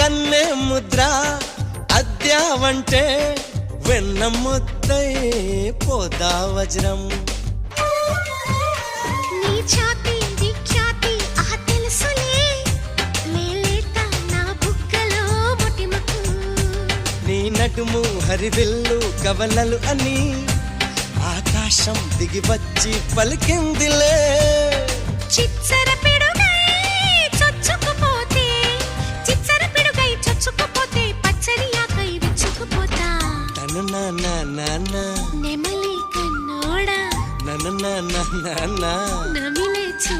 ముద్ర అద్యావంటే వెన్న ముద్దై పోదా వజ్రం. నీ ఛాతి విఖ్యాతి ఆ తెలుసులే. మేలేత నా బుగ్గలో మొటిమకు నీ నడుము హరివిల్లు కవలలు అని ఆకాశం దిగి వచ్చి పలికిందిలే. చిచ్చర తను నా నా నా నా నెమలి కన్నోడా? నన్ను నా నా నా నా నమిలే చూ